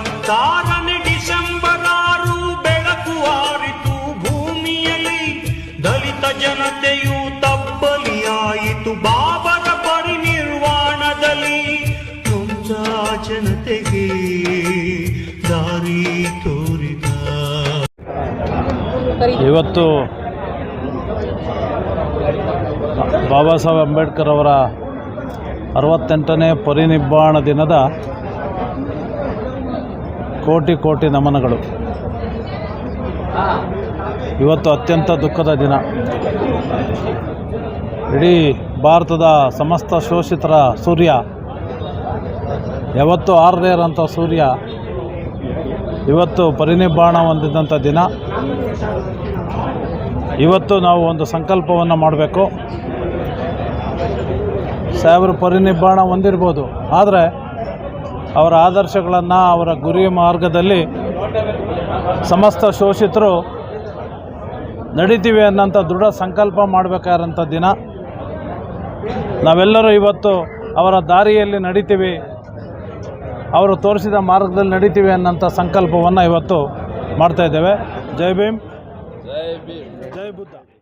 ಇಪ್ಪತ್ತಾರನೇ ಡಿಸೆಂಬರ್ ಆರು ಬೆಳಕು ಆರಿತು. ಭೂಮಿಯಲ್ಲಿ ದಲಿತ ಜನತೆಯು ತಬ್ಬಲಿಯಾಯಿತು. ಬಾಬರ ಪರಿನಿರ್ವಾಣದಲ್ಲಿ ನೊಂದ ಜನತೆಗೆ ದಾರಿ ತೋರಿದ. ಇವತ್ತು ಬಾಬಾ ಸಾಹೇಬ್ ಅಂಬೇಡ್ಕರ್ ಅವರ ಅರವತ್ತೆಂಟನೇ ಪರಿನಿಬ್ಬಾಣ ದಿನದ ಕೋಟಿ ಕೋಟಿ ನಮನಗಳು. ಇವತ್ತು ಅತ್ಯಂತ ದುಃಖದ ದಿನ. ಇಡೀ ಭಾರತದ ಸಮಸ್ತ ಶೋಷಿತರ ಸೂರ್ಯ, ಯಾವತ್ತು ಇರೋಂಥ ಸೂರ್ಯ, ಇವತ್ತು ಪರಿನಿಬ್ಬಾಣ ಹೊಂದಿದಂಥ ದಿನ. ಇವತ್ತು ನಾವು ಒಂದು ಸಂಕಲ್ಪವನ್ನು ಮಾಡಬೇಕು. ಸಾಹೇಬರು, ಪರಿನಿಬ್ಬಾಣ ಹೊಂದಿರ್ಬೋದು. ಆದರೆ ಅವರ ಆದರ್ಶಗಳನ್ನು ಅವರ ಗುರಿ ಮಾರ್ಗದಲ್ಲಿ ಸಮಸ್ತ ಶೋಷಿತರು ನಡೀತೀವಿ ಅನ್ನೋಂಥ ದೃಢ ಸಂಕಲ್ಪ ಮಾಡಬೇಕಾದಂಥ ದಿನ. ನಾವೆಲ್ಲರೂ ಇವತ್ತು ಅವರ ದಾರಿಯಲ್ಲಿ ನಡೀತೀವಿ ಅವರು ತೋರಿಸಿದ ಮಾರ್ಗದಲ್ಲಿ ನಡೀತೀವಿ ಅನ್ನೋಂಥ ಸಂಕಲ್ಪವನ್ನು ಇವತ್ತು ಮಾಡ್ತಾಯಿದ್ದೇವೆ ಜೈ ಭೀಮ್. ಜೈ ಭೀಮ್.